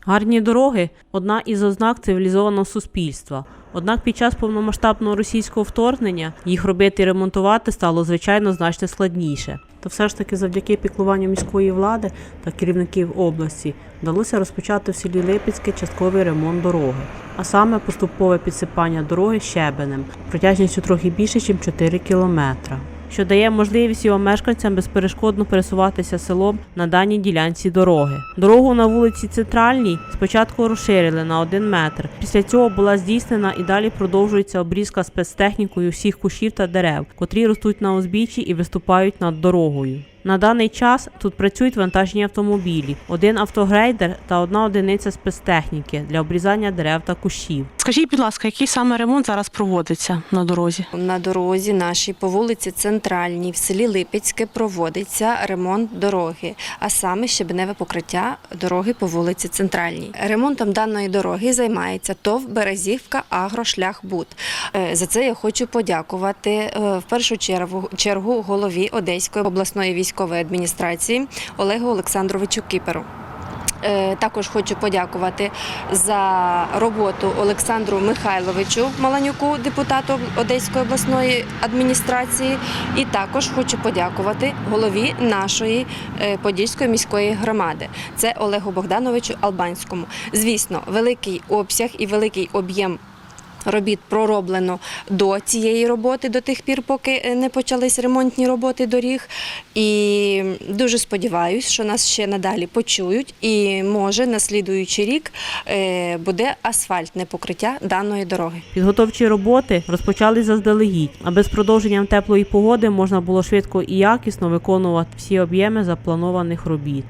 Гарні дороги одна із ознак цивілізованого суспільства. Однак під час повномасштабного російського вторгнення їх робити і ремонтувати стало звичайно значно складніше. Та все ж таки, завдяки піклуванню міської влади та керівників області вдалося розпочати в селі Липецьке частковий ремонт дороги, а саме поступове підсипання дороги щебенем протяжністю трохи більше, ніж 4 кілометра що дає можливість його мешканцям безперешкодно пересуватися селом на даній ділянці дороги. Дорогу на вулиці Центральній спочатку розширили на один метр. Після цього була здійснена і далі продовжується обрізка спецтехнікою всіх кущів та дерев, котрі ростуть на узбіччі і виступають над дорогою. На даний час тут працюють вантажні автомобілі, один автогрейдер та одна одиниця спецтехніки для обрізання дерев та кущів. Скажіть, будь ласка, який саме ремонт зараз проводиться на дорозі? На дорозі нашій по вулиці Центральній в селі Липецьке проводиться ремонт дороги, а саме щебеневе покриття дороги по вулиці Центральній. Ремонтом даної дороги займається ТОВ Березівка Агрошляхбуд. Е, За це я хочу подякувати е, в першу чергу, чергу голові Одеської обласної військової адміністрації Олегу Олександровичу Кіперу. Е, Також хочу подякувати за роботу Олександру Михайловичу Маланюку, депутату Одеської обласної адміністрації. І також хочу подякувати голові нашої е, Подільської міської громади. Це Олегу Богдановичу Албанському. Звісно, великий обсяг і великий об'єм. Робіт пророблено до цієї роботи, до тих пір, поки е, не почались ремонтні роботи доріг. І дуже сподіваюся, що нас ще надалі почують, і може на слідуючий рік е, буде асфальтне покриття даної дороги. Підготовчі роботи розпочали заздалегідь, аби з продовженням теплої погоди можна було швидко і якісно виконувати всі об'єми запланованих робіт.